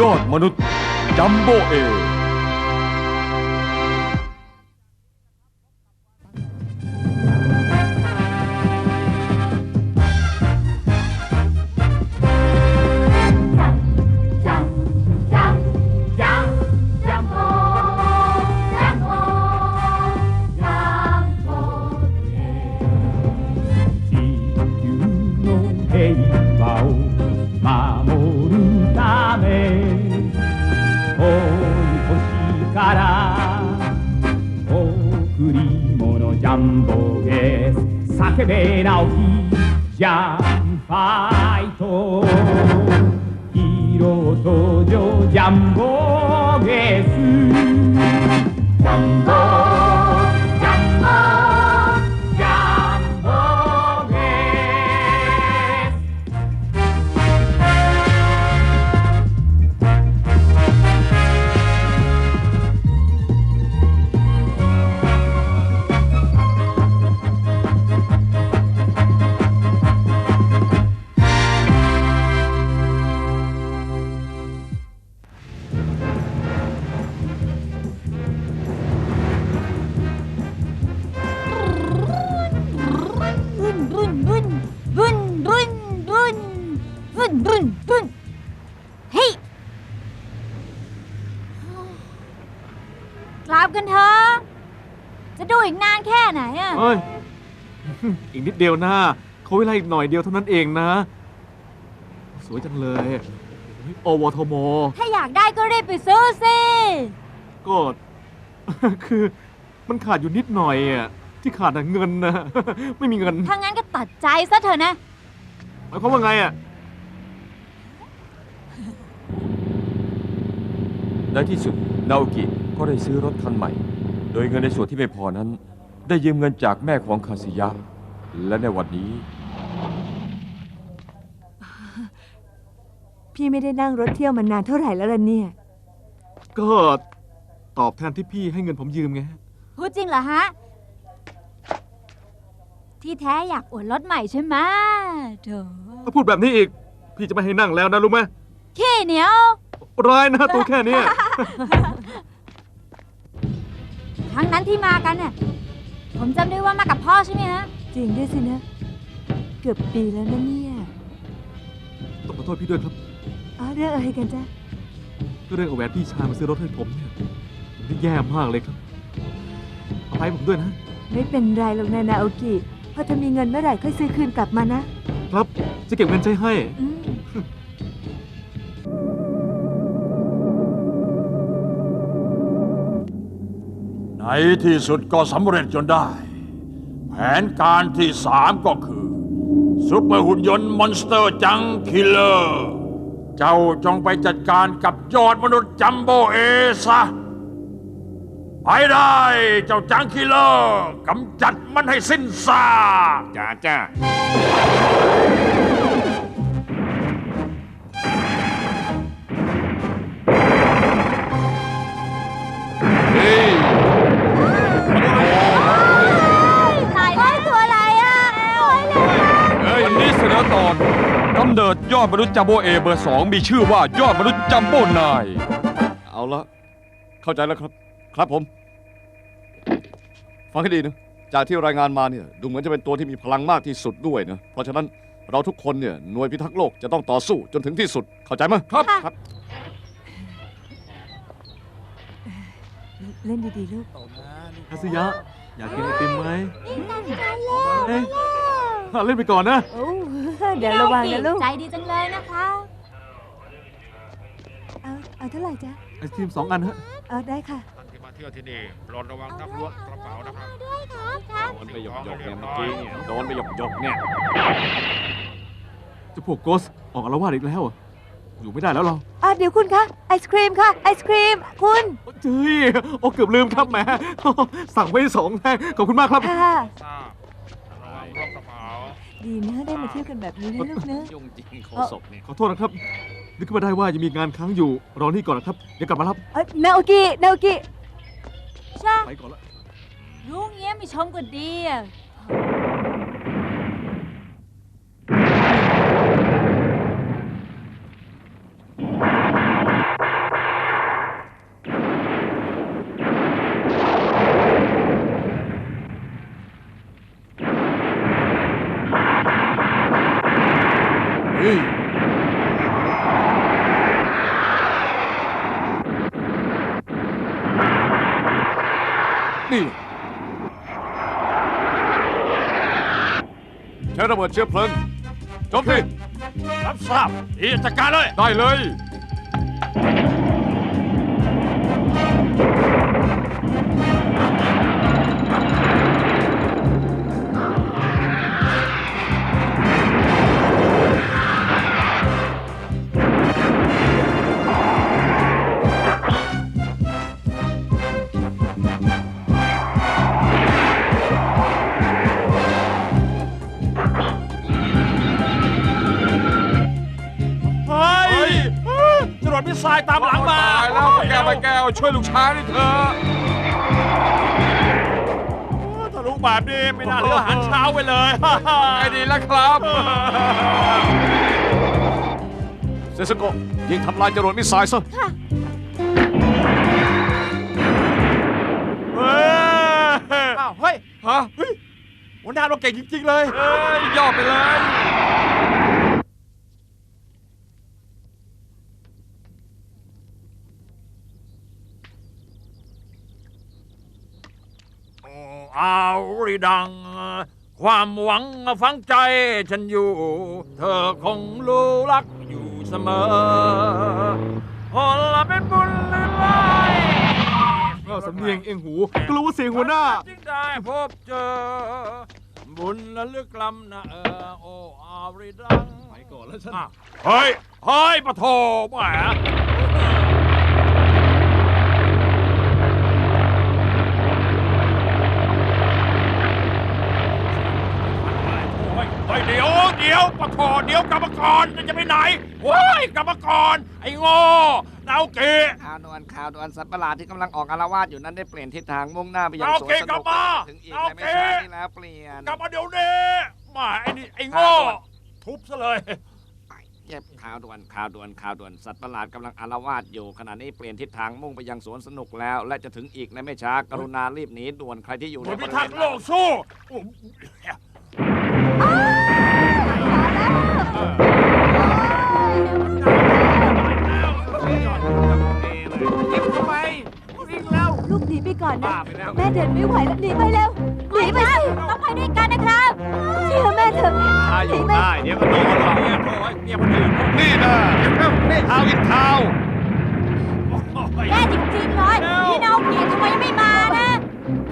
ยอดมนุษย์จัมโบเอ 遠い星から贈り物ジャンボゲス叫べ直きジャンファイト。ヒーロー登場ジャンボゲスジャンボ。 อะเฮ้ย อีกนิดเดียวนะเขาเวลาอีกหน่อยเดียวเท่านั้นเองนะ สวยจังเลยโอ้ยอวทมถ้าอยากได้ก็รีบไปซื้อสิก็คือมันขาดอยู่นิดหน่อยอะที่ขาดน่ะเงินนะไม่มีเงิน ถ้างั้นก็ตัดใจซะเถอะนะหมายความว่าไงอะในที่สุดนาโอกิก็ได้ซื้อรถคันใหม่ โดยเงินในส่วนที่ไม่พอนั้น ได้ยืมเงินจากแม่ของคาสิยะ และในวันนี้ พี่ไม่ได้นั่งรถเที่ยวมานานเท่าไหร่แล้วล่ะเนี่ย ก็ตอบแทนที่พี่ให้เงินผมยืมไงพูดจริงเหรอฮะ ที่แท้อยากอวดรถใหม่ใช่ไหมเถอะถ้าพูดแบบนี้อีก พี่จะไม่ให้นั่งแล้วนะรู้ไหมขี้เหนียว ร้ายนะตัวแค่เนี้ยครั้งนั้นที่มากันเนี่ย ผมจำได้ว่ามากับพ่อใช่ไหมฮะ จริงด้วยสินะ เกือบปีแล้วนะเนี่ยต้องขอโทษพี่ด้วยครับอ๋อเรื่องอะไรกันจ๊ะก็เรื่องเอาแหวนพี่ชายมาซื้อรถให้ผมเนี่ยผมนี่แย่มากเลยครับเอาไปผมด้วยนะ ไม่เป็นไรหรอกนานาโอกิพอเธอมีเงินเมื่อไหร่ค่อยซื้อคืนกลับมานะครับ จะเก็บเงินใช้ให้ อืม ที่สุดก็สำเร็จจนได้ แผนการที่สามก็คือซุปเปอร์หุ่นยนต์มอนสเตอร์จังคิลเลอร์ เจ้าจงไปจัดการกับยอดมนุษย์จัมโบเอซะไปได้เจ้าจังคิลเลอร์กำจัดมันให้สิ้นซากจ้าจ้า ดยอดมนุษย์จัมโบเอเบอร์สองมีชื่อว่ายอดมนุษย์จัมโบนาย เอาละเข้าใจแล้วครับ ครับผม ฟังให้ดีนะ จากที่รายงานมาเนี่ยดูเหมือนจะเป็นตัวที่มีพลังมากที่สุดด้วยนะ เพราะฉะนั้นเราทุกคนเนี่ยหน่วยพิทักษ์โลกจะต้องต่อสู้จนถึงที่สุด เข้าใจไหมครับครับ เล่นดีๆลูกคาสิยะ อยากกินไอติมไหมตั้งใจเลยเอ้ยอะ เล่นไปก่อนนะ โอ้เดี๋ยวระวังนะลูกใจดีจังเลยนะคะ เอาเอาเท่าไหร่จ๊ะไอติมสองอันฮะเอาได้ค่ะท่านที่มาเที่ยวที่นี่โปรดระวังนักล้วงกระเป๋านะครับด้วยครับครับโดนไปหยกหยกเนี่ยเมื่อกี้เนี่ยโดนไปหยกหยกเนี่ยเจะพวกโกสออกอารวาสอีกแล้วอะอยู่ไม่ได้แล้วเราอะเดี๋ยวคุณคะไอศครีมค่ะไอศครีมคุณเจ้ยโอ้เกือบลืมครับแหมสั่งไว้สองแท่งขอบคุณมากครับ ค่ะ ทราบระวังล้วงกระเป๋า ดีนะได้มาเที่ยวกันแบบนี้นะลูกเนอะยุ่งจริงโคศกเนี่ยขอโทษนะครับ นึกขึ้นมาได้ว่ายังมีงานค้างอยู่ รอนี่ก่อนนะครับ เดี๋ยวกลับมารับเอ้ยนาโอกินาโอกิใช่ไปก่อนละ รู้เงี้ยมีชมก็ดีอะ นี่ใช้ ระเบิดเชื้อเพลิงโจมตีรับทราบอีจัดการเลย ได้เลย ตามหลังมา ตายแล้วป้าแก้วป้าแก้วช่วยลูกช้างนี่เถอะถ้ารู้แบบนี้ไม่น่าเหลืออาหารเช้าไปเลยไงดีล่ะครับเซสโกะยิงทำลายจรวดมิสไซล์ซะเฮ้ยอ้าวเฮ้ยฮะหัวหน้าเราเก่งจริงๆเลย เอ้ยย่อไปเลย เอาริดัง ความหวังฝังใจฉันอยู่ เธอคงรู้รักอยู่เสมอคนละเป็นบุญหรือไล่อ้าวสำเนียงเองหูก็รู้ว่าเสียงหัวหน้าจึงได้พบเจอ บุญละลึกล้ำนะเออโออาริดังไปก่อนแล้วฉันอะเฮ้ย เฮ้ยปะโถแหมโอ้ยเฮ้ยเดี๋ ยวเดี๋ยวปะโถเดี๋ยวกรรมกรจะไปไหนเฮ้ยกรรมกร ไอ้โง่นาโอเกะข่าวด่วนข่าวด่วนสัตว์ประหลาดที่กำลังออกอารวาสอยู่นั้นได้เปลี่ยนทิศทางมุ่งหน้าไปยังเอาสวนเกะสกลันุบกมาถึงอีกเอาในไม่เกะช้าที่แล้วเปลี่ยนกลับมาเดี๋ยวนี้มาไอ้นี่ไอ้โง่ทุบซะเลยเจ็บข่าวด่วนข่าวด่วนข่าวด่วนสัตว์ประหลาดกำลังอารวาสอยู่ขณะนี้เปลี่ยนทิศทางมุ่งไปยังสวนสนุกแล้ว และจะถึงอีกในไม่ช้ากรุณารีบหนีด่วนใครที่อยู่หในน่วยบพิริเวทักณษ์โลกสู้ ลูกหนีไปก่อนนะ แม่เดินไม่ไหวแล้วหนีไปแล้วหนีไปสิต้องไปด้วยกันนะครับเชื่อแม่เถอะถ้าอยู่ได้เดี๋ยวก็โดนหรอกเนี่ยโถ่อ้เมียคนอื่นนี่นะนี่ข่าอินข่าแย่จริงๆเลยพี่น้องเกียรติทำไมยังไม่มานะ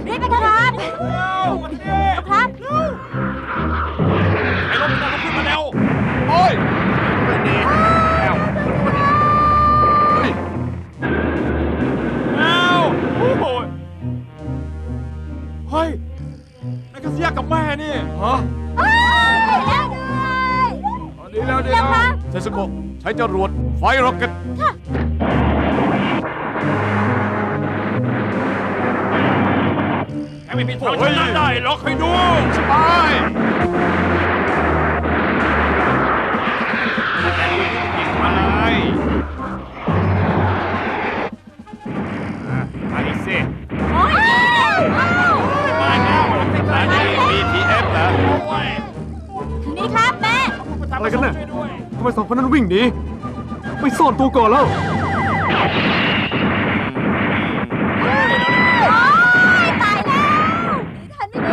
รีบไปครับครับไกาซิยากับแม่นี่ฮะแล้วด้วยดีแล้วดีแล้วเซสโกะใช้จรวดไฟร็อกเก็ตแกไม่มีทางชนะได้หรอกให้ดูสบาย วยด้วยทำไมสองคนนั้นวิ่งหนีไปซ่อนตัวก่อนแล้ว ตายแล้วทันไม่ได้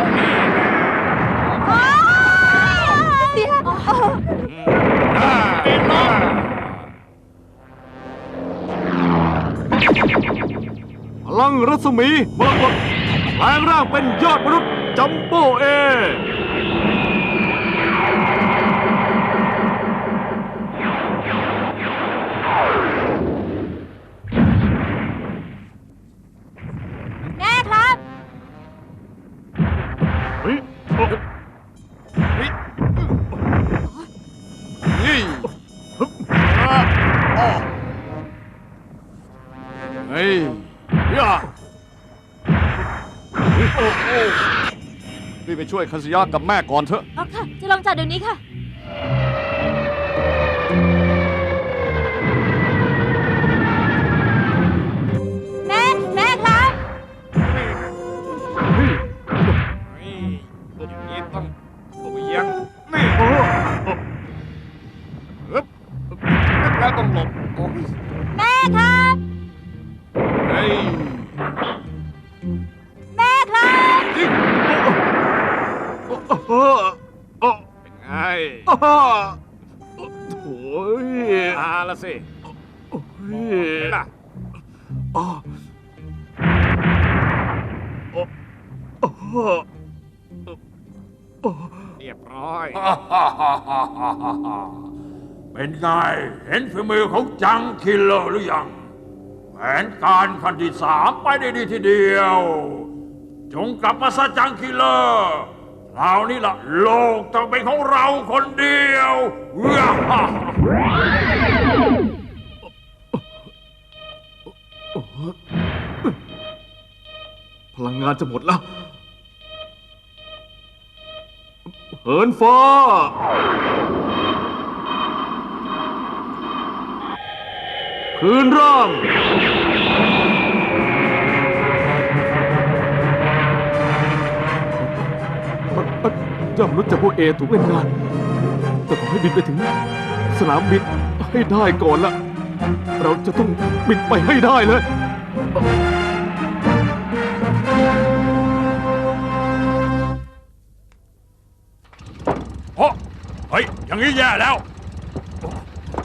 โอ้ยเดี๋ยวเป็นล้มพลังรัศมีมรกตแปลงร่างเป็นยอดมนุษย์จัมโบ้เอ ช่วยคันสยากับแม่ก่อนเถอะ เอาค่ะ จะลองจัดเดี๋ยวนี้ค่ะ แม่ แม่ครับเฮ้ยอย่างนี้ต้องผมเอียงนี่โอ้ฮึบนึกแล้วต้องหลบโอ้ยแม่ครั พ่อโอ้ยอาละสิโอ้ยน่ะอ๋โอ้โหเรียบร้อย เป็นไง เห็นฝีมือของจังคิลเลหรือยัง แผนการขั้นที่สามไปได้ดีทีเดียว จงกลับมาซะจังคิลเล คราวนี้ล่ะโลกต้องเป็นของเราคนเดียวว้าฮ่าพลังงานจะหมดแล้ว เหินฟ้า คืนร่าง เจ้ามนุษย์จากพวกเอถูกเล่นงาน แต่ขอให้บินไปถึง สนามบินให้ได้ก่อนละ เราจะต้องบินไปให้ได้เลย โอ้เฮ้ย อย่างนี้แย่แล้ว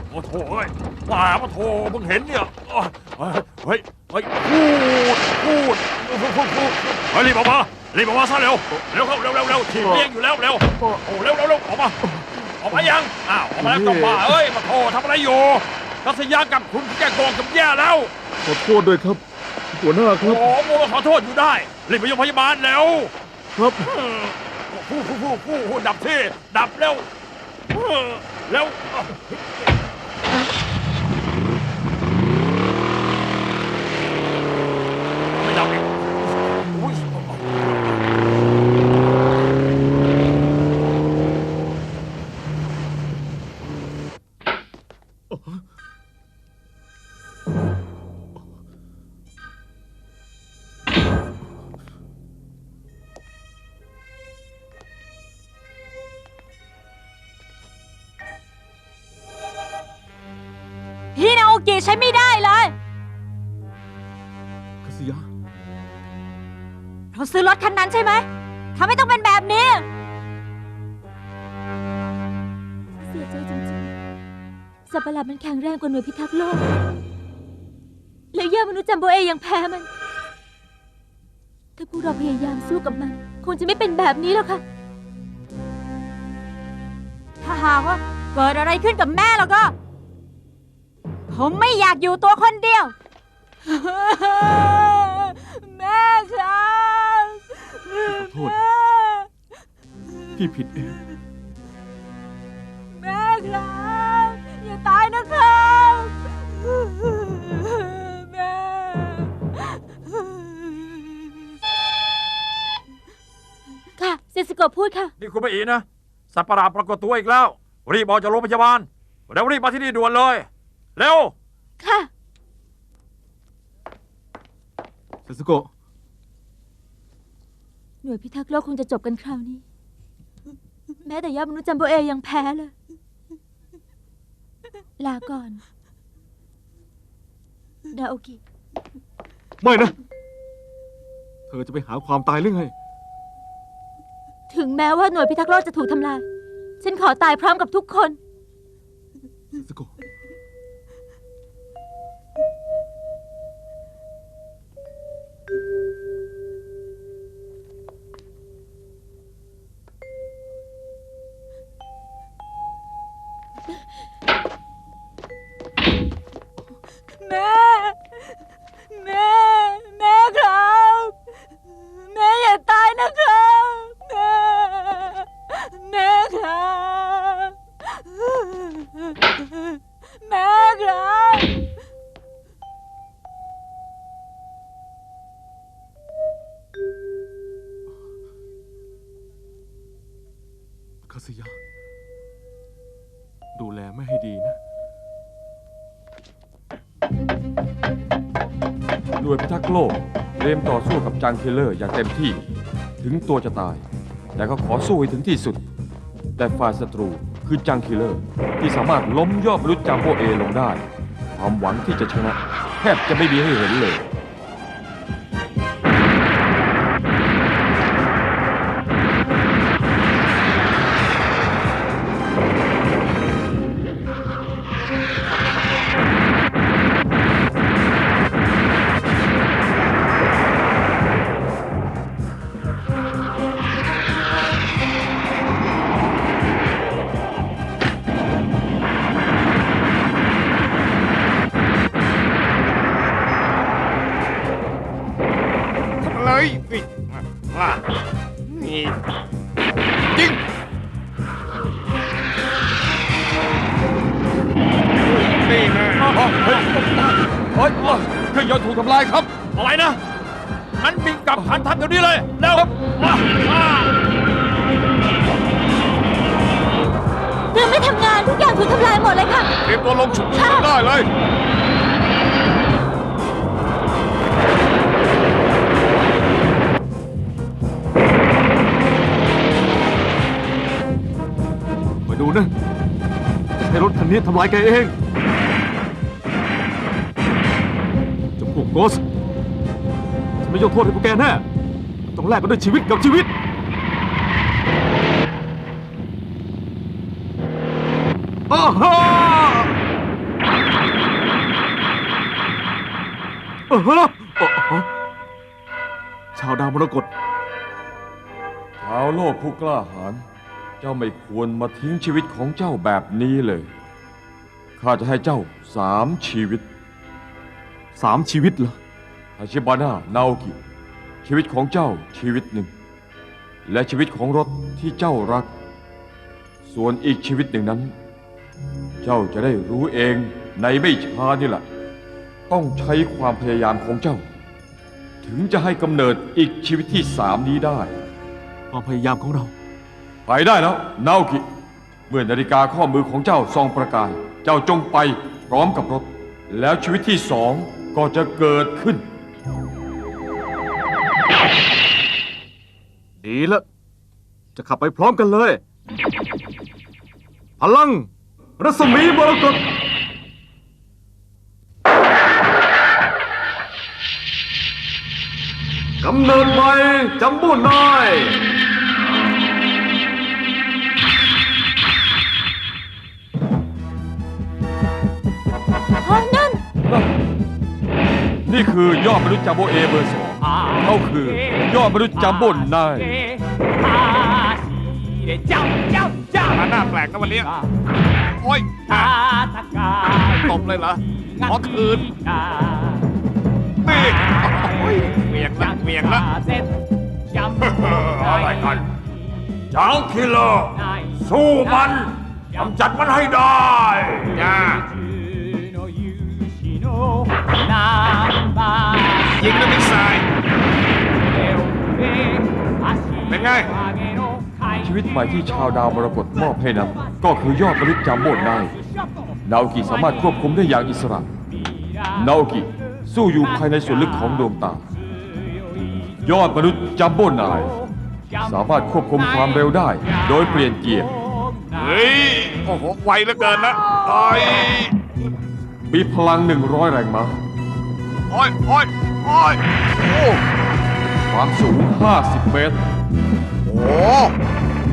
โอ้โถเอ้ยมาปะโถมึงเห็นเนี่ยโอ้ยเฮ้ย เฮ้ยพูดพูดพูดพูดพูดเฮ้ยรีบออกมา รีบออกมาซะเร็ว เร็วเข้าเร็วเร็วเร็วถีบเลี้ยงอยู่แล้วเร็ว โอ้เร็วเร็วเร็วออกมา ออกมายัง อ้าวออกมาแล้วก็มาเอ้ยมาโถทำอะไรอยู่กัศยากับคุณแกโกงกับแย่แล้ว ขอโทษด้วยครับ หัวหน้าคโอ้รับ โหมัวขอโทษอยู่ได้รีบไปโรงพยาบาลเร็วครับฟูฟูฟูฟูฟูดับที่ดับเร็วเออเร็ว พี่นาโอกิใช้ไม่ได้เลยคาสิยะ เราซื้อรถคันนั้นใช่ไหมทำให้ต้องเป็นแบบนี้ เสียใจจริงๆ สัตว์ประหลาดมันแข็งแรงกว่าหน่วยพิทักษ์โลก แล้วเยื่อมนุษย์จัมโบเอยังแพ้มัน ถ้าพวกเราพยายามสู้กับมัน คงจะไม่เป็นแบบนี้แล้วค่ะ ถ้าหากว่าเกิดอะไรขึ้นกับแม่แล้วก็ ผมไม่อยากอยู่ตัวคนเดียว แม่ครับขอโทษ พี่ผิดเอง แม่ครับอย่าตายนะครับแม่ ค่ะเซสโกะพูดค่ะ นี่คุณไม่อีนะ สัตว์ประหลาดปรากฏตัวอีกแล้ว รีบออกจากโรงพยาบาลเร็วรีบมาที่นี่ด่วนเลย เร็ว ค่ะเซสโกะหน่วยพิทักษ์โลกคงจะจบกันคราวนี้ แม้แต่ยอดมนุษย์จัมโบเอยังแพ้เลย ลาก่อนดาโอกิ ไม่นะ เธอจะไปหาความตายหรือไง ถึงแม้ว่าหน่วยพิทักษ์โลกจะถูกทำลาย ฉันขอตายพร้อมกับทุกคนเซสโกะ น่วยพิทักษ์โลกเตรียมต่อสู้กับจังเคเลอร์อย่างเต็มที่ ถึงตัวจะตาย แต่ก็ขอสู้ให้ถึงที่สุด แต่ฝ่ายศัตรูคือจังเคเลอร์ ที่สามารถล้มยอดมนุษย์จัมโบเอลงได้ ความหวังที่จะชนะ แทบจะไม่มีให้เห็นเลย นะจะให้รถคันนี้ทำลายแกเองจะพวกโกสฉันไม่ยกโทษให้พวกแกแน่ต้องแลกกันด้วยชีวิตกับชีวิตอ้าฮ่าอ้าฮะอ้าฮะชาวดาวมรกตชาวโลกผู้กล้าหาญ เจ้าไม่ควรมาทิ้งชีวิตของเจ้าแบบนี้เลย ข้าจะให้เจ้าสามชีวิต สามชีวิตเหรอฮาชิบาน่านาโอกิชีวิตของเจ้าชีวิตหนึ่ง และชีวิตของรถที่เจ้ารัก ส่วนอีกชีวิตหนึ่งนั้น เจ้าจะได้รู้เองในไม่ช้านี่แหละ ต้องใช้ความพยายามของเจ้า ถึงจะให้กำเนิดอีกชีวิตที่สามนี้ได้ ความพยายามของเรา ไปได้แล้วนาโอกิ เมื่อนาฬิกาข้อมือของเจ้าส่องประกาย เจ้าจงไปพร้อมกับรถ แล้วชีวิตที่สองก็จะเกิดขึ้น ดีละจะขับไปพร้อมกันเลย พลัง รัศมีมรกตกำเนิดใหม่จำบุญนาย นี่คือยอดมนุษย์จัมโบ้เอเบอร์สองเขาคือยอดมนุษย์จัมโบ้นายเจ้าหน้าแปลกนะวันนี้ โอ้ยตบเลยเหรอขอคืนนี่เวียงละเวียงละอะไรกันจ้าคิลเลอร์สู้มันกำจัดมันให้ได้จ้า ยิงด้วยมิสไซล์เป็นไง ชีวิตใหม่ที่ชาวดาวมรกตมอบให้นั้นก็คือยอดมนุษย์จัมโบ้นายนาโอกิสามารถควบคุมได้อย่างอิสระนาโอกิสู้อยู่ภายในส่วนลึกของดวงตา ยอดมนุษย์จัมโบ้นาย สามารถควบคุมความเร็วได้ โดยเปลี่ยนเกียร์ เฮ้ย โอ้โห ไวเหลือเกินนะโอ้ยมีพลัง 100 แรงม้าโอ้ยโอ้ย โอ้ยโอ้ความสูง 50 เมตร โห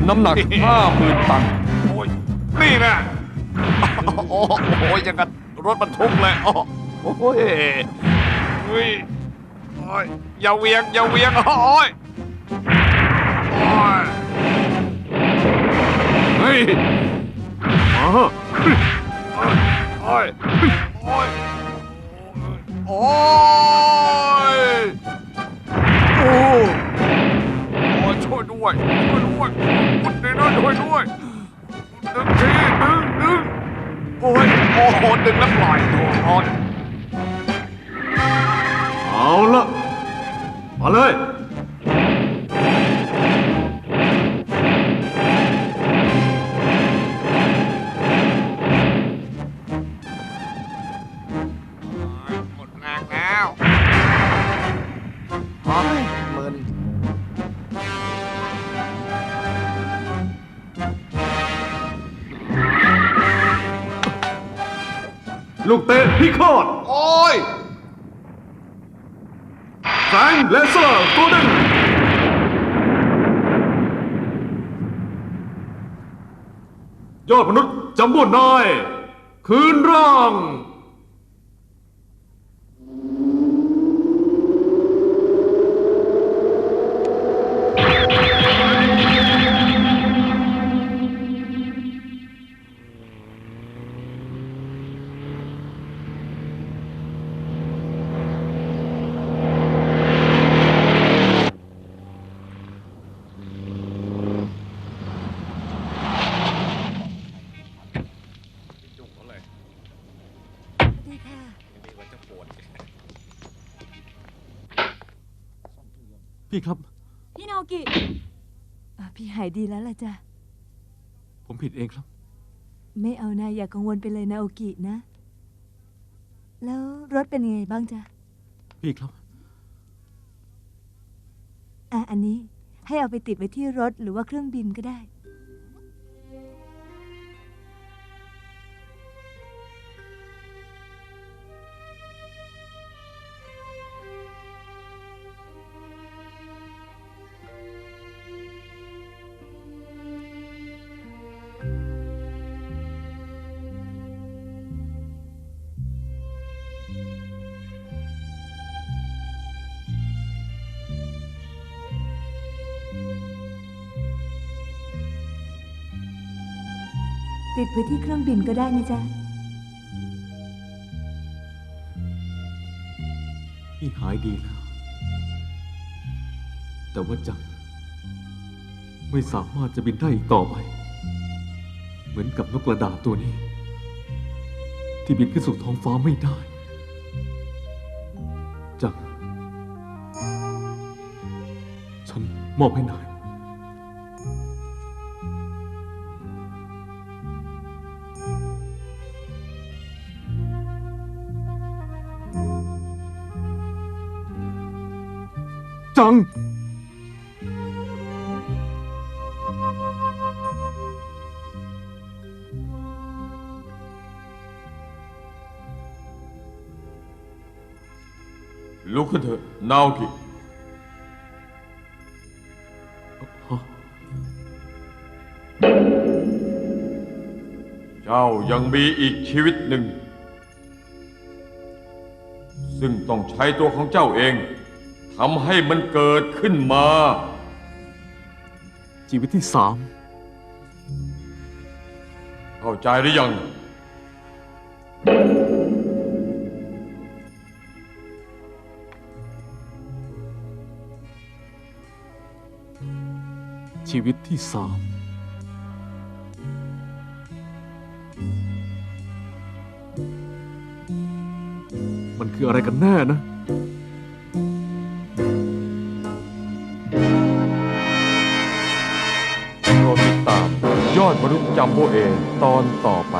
น้ำหนัก 50,000 ตัน โอ้ยนี่นะโอ้โหยังกับรถบรรทุกเลยโอ้โอ้ยเฮ้ยโอ้ยอย่าเวียงอย่าเวียงโอ้ยโอ้ยเฮ้ยมาโอ้ยโอ้ยโอ้ย ด้วยช่วยด้วยคุณเดนะช่วยด้วยดึงทีดึงดึงโอ้ยโอ้โหดึงแล้วปล่อยโอ้ยเอาละมาเลย ลูกเตะพิฆาตโอ้ยแสงเลเซอร์โกลเด้นยอดมนุษย์จัมโบ้นายคืนร่าง พี่ครับ พี่นาโอกิอะพี่หายดีแล้วล่ะจ้ะ ผมผิดเองครับ ไม่เอานะอย่ากังวลไปเลยนาโอกินะ แล้วรถเป็นยังไงบ้างจ๊ะ พี่ครับ อะอันนี้ให้เอาไปติดไว้ที่รถหรือว่าเครื่องบินก็ได้ ติดไว้ที่เครื่องบินก็ได้นะจ๊ะ พี่หายดีแล้ว แต่ว่าจังไม่สามารถจะบินได้อีกต่อไป เหมือนกับนกกระดาษตัวนี้ ที่บินขึ้นสู่ท้องฟ้าไม่ได้ จัง ฉันมอบให้นายาโอกิเจ้ายังมีอีกชีวิตหนึ่ง ซึ่งต้องใช้ตัวของเจ้าเองทำให้มันเกิดขึ้นมา ชีวิตที่สามเข้าใจหรือยัง ชีวิตที่สามมันคืออะไรกันแน่นะ โปรดติดตาม ยอดมนุษย์จัมโบเอตอนต่อไป